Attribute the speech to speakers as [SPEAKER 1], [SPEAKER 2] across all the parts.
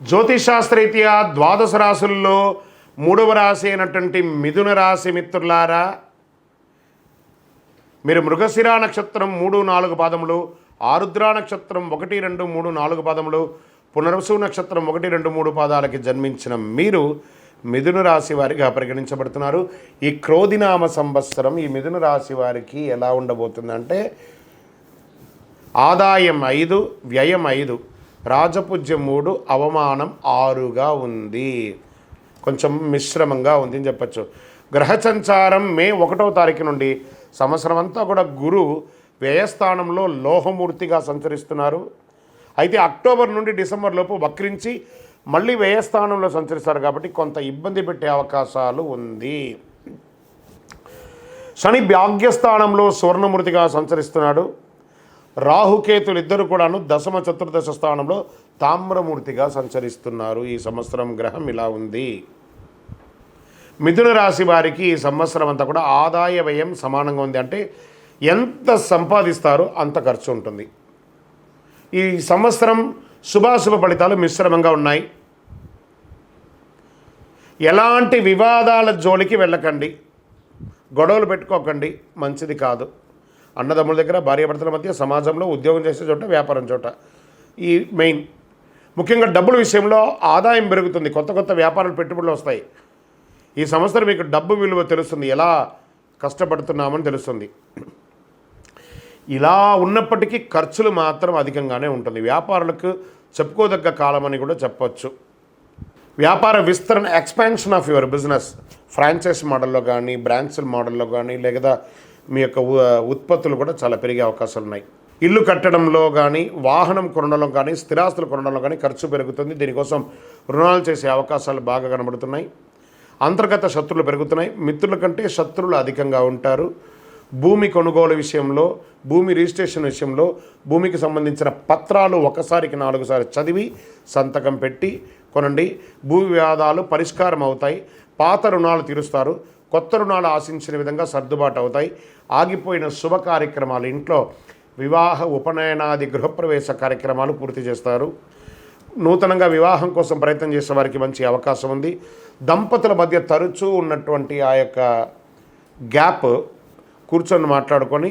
[SPEAKER 1] జ్యోతిషాస్త్రరీత్యా ద్వాదశ రాశుల్లో మూడవ రాశి అయినటువంటి మిథున రాశి మిత్రులారా మీరు మృగశిరా నక్షత్రం మూడు నాలుగు పాదములు ఆరుద్ర నక్షత్రం ఒకటి రెండు మూడు నాలుగు పాదములు పునర్వసు నక్షత్రం ఒకటి రెండు మూడు పాదాలకి జన్మించిన మీరు మిథున రాశి వారిగా పరిగణించబడుతున్నారు. ఈ క్రోధినామ సంవత్సరం ఈ మిథున రాశి వారికి ఎలా ఉండబోతుందంటే ఆదాయం ఐదు వ్యయం ఐదు. రాజపూజ్యం మూడు అవమానం ఆరుగా ఉంది. కొంచెం మిశ్రమంగా ఉంది అని చెప్పచ్చు. గ్రహ సంచారం మే ఒకటవ తారీఖు నుండి సంవత్సరం అంతా కూడా గురు వ్యయస్థానంలో లోహమూర్తిగా సంచరిస్తున్నారు. అయితే అక్టోబర్ నుండి డిసెంబర్ లోపు వక్రించి మళ్ళీ వ్యయస్థానంలో సంచరిస్తారు కాబట్టి కొంత ఇబ్బంది పెట్టే అవకాశాలు ఉంది. శని భాగ్యస్థానంలో సువర్ణమూర్తిగా సంచరిస్తున్నాడు. రాహుకేతులు ఇద్దరు కూడాను దశమ చతుర్దశ స్థానంలో తామ్రమూర్తిగా సంచరిస్తున్నారు. ఈ సంవత్సరం గ్రహం ఇలా ఉంది. మిథున రాశి వారికి ఈ సంవత్సరం అంతా కూడా ఆదాయ వ్యయం సమానంగా ఉంది. అంటే ఎంత సంపాదిస్తారో అంత ఖర్చు ఉంటుంది. ఈ సంవత్సరం శుభాశుభ ఫలితాలు మిశ్రమంగా ఉన్నాయి. ఎలాంటి వివాదాల జోలికి వెళ్ళకండి. గొడవలు పెట్టుకోకండి. మంచిది కాదు. అన్నదమ్ముల దగ్గర భార్యాభర్తల మధ్య సమాజంలో ఉద్యోగం చేసే చోట వ్యాపారం చోట. ఈ మెయిన్. ముఖ్యంగా డబ్బుల విషయంలో ఆదాయం పెరుగుతుంది. కొత్త కొత్త వ్యాపారాలు పెట్టుబడులు వస్తాయి. ఈ సంవత్సరం మీకు డబ్బు విలువ తెలుస్తుంది. ఎలా కష్టపడుతున్నామని తెలుస్తుంది. ఇలా ఉన్నప్పటికీ ఖర్చులు మాత్రం అధికంగానే ఉంటుంది. వ్యాపారులకు చెప్పుకోదగ్గ కాలం అని కూడా చెప్పొచ్చు. వ్యాపార విస్తరణ expansion of your business franchise మోడల్లో కానీ బ్రాంచ్ల మోడల్లో కానీ లేదా మీ యొక్క ఉత్పత్తులు కూడా చాలా పెరిగే అవకాశాలు ఉన్నాయి. ఇల్లు కట్టడంలో కానీ వాహనం కొనడంలో కానీ స్థిరాస్తులు కొనడంలో కానీ ఖర్చు పెరుగుతుంది. దీనికోసం రుణాలు చేసే అవకాశాలు బాగా కనబడుతున్నాయి. అంతర్గత శత్రువులు పెరుగుతున్నాయి. మిత్రుల కంటే శత్రువులు అధికంగా ఉంటారు. భూమి కొనుగోలు విషయంలో భూమి రిజిస్ట్రేషన్ విషయంలో భూమికి సంబంధించిన పత్రాలు ఒకసారికి నాలుగు సార్లు చదివి సంతకం పెట్టి కొనండి. భూ వివాదాలు పరిష్కారం అవుతాయి. పాత రుణాలు తీరుస్తారు కొత్త రుణాలు ఆశించిన విధంగా సర్దుబాటు అవుతాయి. ఆగిపోయిన శుభ కార్యక్రమాలు ఇంట్లో వివాహ ఉపనయనాది గృహప్రవేశ కార్యక్రమాలు పూర్తి చేస్తారు. నూతనంగా వివాహం కోసం ప్రయత్నం చేసే వారికి మంచి అవకాశం ఉంది. దంపతుల మధ్య తరచూ ఉన్నటువంటి ఆ యొక్క గ్యాప్ కూర్చొని మాట్లాడుకొని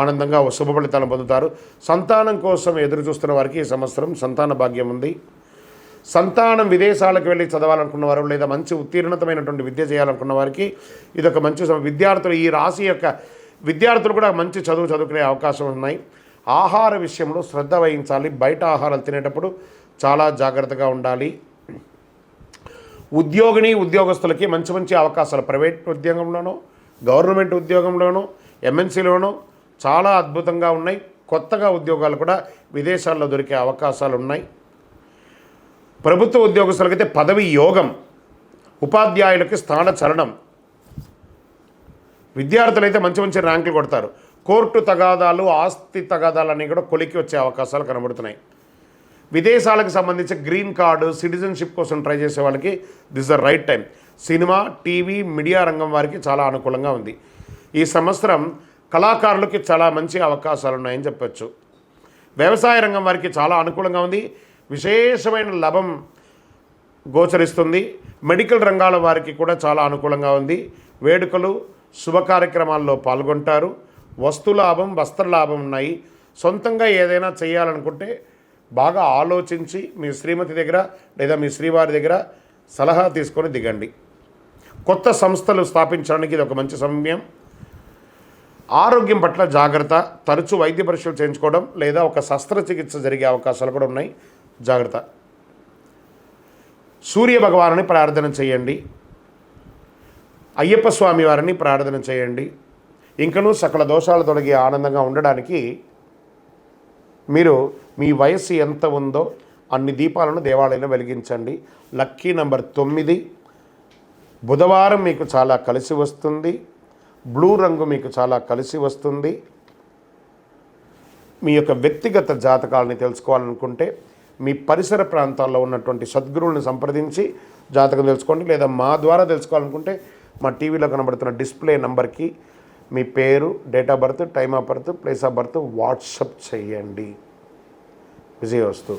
[SPEAKER 1] ఆనందంగా శుభ ఫలితాలను పొందుతారు. సంతానం కోసం ఎదురు చూస్తున్న వారికి ఈ సంవత్సరం సంతాన భాగ్యం ఉంది. సంతానం విదేశాలకు వెళ్ళి చదవాలనుకున్న వారు లేదా మంచి ఉత్తీర్ణతమైనటువంటి విద్య చేయాలనుకున్న వారికి ఇది ఒక మంచి విద్యార్థులు ఈ రాశి యొక్క విద్యార్థులు కూడా మంచి చదువు చదువుకునే అవకాశం ఉన్నాయి. ఆహార విషయంలో శ్రద్ధ వహించాలి. బయట ఆహారాలు తినేటప్పుడు చాలా జాగ్రత్తగా ఉండాలి. ఉద్యోగిని ఉద్యోగస్తులకి మంచి మంచి అవకాశాలు ప్రైవేట్ ఉద్యోగంలోనో గవర్నమెంట్ ఉద్యోగంలోనో ఎంఎన్సీలోనో చాలా అద్భుతంగా ఉన్నాయి. కొత్తగా ఉద్యోగాలు కూడా విదేశాల్లో దొరికే అవకాశాలు ఉన్నాయి. ప్రభుత్వ ఉద్యోగస్తులకైతే పదవి యోగం ఉపాధ్యాయులకి స్థాన చలనం. విద్యార్థులైతే మంచి మంచి ర్యాంకులు కొడతారు. కోర్టు తగాదాలు ఆస్తి తగాదాలు అన్నీ కూడా కొలికి వచ్చే అవకాశాలు కనబడుతున్నాయి. విదేశాలకు సంబంధించి గ్రీన్ కార్డు సిటిజన్షిప్ కోసం ట్రై చేసే వాళ్ళకి this the right time. Cinema TV media రంగం వారికి చాలా అనుకూలంగా ఉంది. ఈ సంవత్సరం కళాకారులకి చాలా మంచి అవకాశాలు ఉన్నాయని చెప్పచ్చు. వ్యవసాయ రంగం వారికి చాలా అనుకూలంగా ఉంది. విశేషమైన లాభం గోచరిస్తుంది. మెడికల్ రంగాల వారికి కూడా చాలా అనుకూలంగా ఉంది. వేడుకలు శుభ కార్యక్రమాల్లో పాల్గొంటారు. వస్తు లాభం వస్త్ర లాభం ఉన్నాయి. సొంతంగా ఏదైనా చేయాలనుకుంటే బాగా ఆలోచించి మీ శ్రీమతి దగ్గర లేదా మీ శ్రీవారి దగ్గర సలహా తీసుకొని దిగండి. కొత్త సంస్థలు స్థాపించడానికి ఇది ఒక మంచి సమయం. ఆరోగ్యం పట్ల జాగ్రత్త తరచూ వైద్య పరీక్షలు చేయించుకోవడం లేదా ఒక శస్త్రచికిత్స జరిగే అవకాశాలు కూడా ఉన్నాయి. జాగ్రత్త. సూర్య భగవానుని ప్రార్థన చేయండి. అయ్యప్ప స్వామి వారిని ప్రార్థన చేయండి. ఇంకనూ సకల దోషాలు తొలగి ఆనందంగా ఉండడానికి మీరు మీ వయస్సు ఎంత ఉందో అన్ని దీపాలను దేవాలయంలో వెలిగించండి. లక్కీ నంబర్ తొమ్మిది. బుధవారం మీకు చాలా కలిసి వస్తుంది. బ్లూ రంగు మీకు చాలా కలిసి వస్తుంది. మీ యొక్క వ్యక్తిగత జాతకాలని తెలుసుకోవాలనుకుంటే మీ పరిసర ప్రాంతాల్లో ఉన్నటువంటి సద్గురువులను సంప్రదించి జాతకం తెలుసుకోండి లేదా మా ద్వారా తెలుసుకోవాలనుకుంటే మా టీవీలో కనబడుతున్న డిస్ప్లే నంబర్కి మీ పేరు date of birth time of birth place of birth WhatsApp చేయండి. విజయవస్తు.